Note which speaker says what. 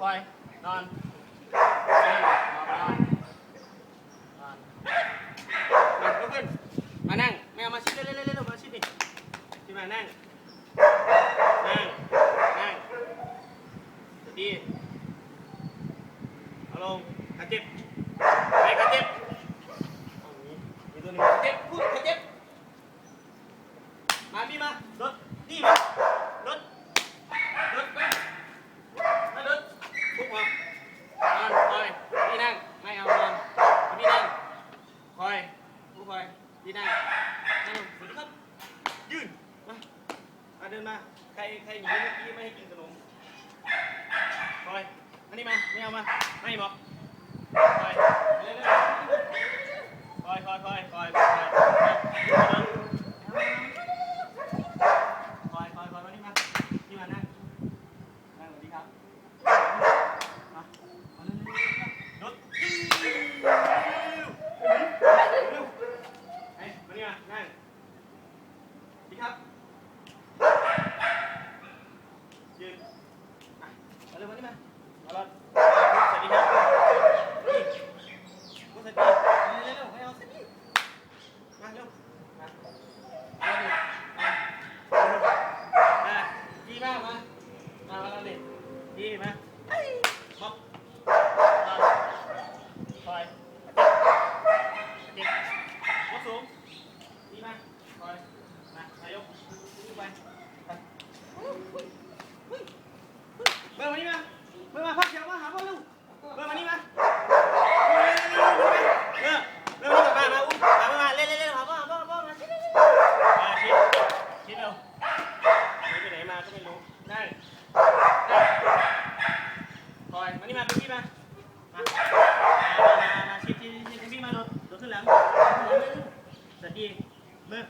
Speaker 1: คอย นอนลุกขึ้น มานั่งแมวมาชิดเร็วๆๆมาชิดดิชิมานั่ง นั่ง นั่งสดีเอาลงกระเจ็บไปกาเจ็บมีตัวนึงกรเจ็บพูดกรเจ็บมาพี่มารถนี่มารถรถไป มาใครใครหนีเมื่อกี้ไม่ให้กินขนมคอยอันนี้มาไม่เอามาไม่บอกคอยเร็วๆคอยคอยคอยคอยคอยคอยคอยคอยมานี่มานี่มานั่งนั่งสวัสดีครับมามาเร็วๆรถเร็วเร็วไอ้มานี่มานั่งสวัสดีครับยืนอะ มาเร็วมานี่มามาลยสวัสดีครับนี่พูสวัสดีเร็วๆไม่เอาสวัสดีมาเร็วมามาดีมากมามามาเร็วดีมาบ๊อบคอยเด็กยกสูงดีมากคอยมานายกขึ้นไปไปเบอร์มานี่มาเบอร์มาพักแถวมาหาพ่อลูกเบอร์มานี่มาเออเออเร็วๆมามาอุ้มมามาเล่นเล่นเล่นหาพ่อหาพ่อหาพ่อมาชิดคิดเร็วไปไหนมาก็ไม่รู้ได้ได้คอยมานี่มาพี่มามามามาชิดชิดชิดพี่มาโดดโดดขึ้นหลังสวัสดีเบอร์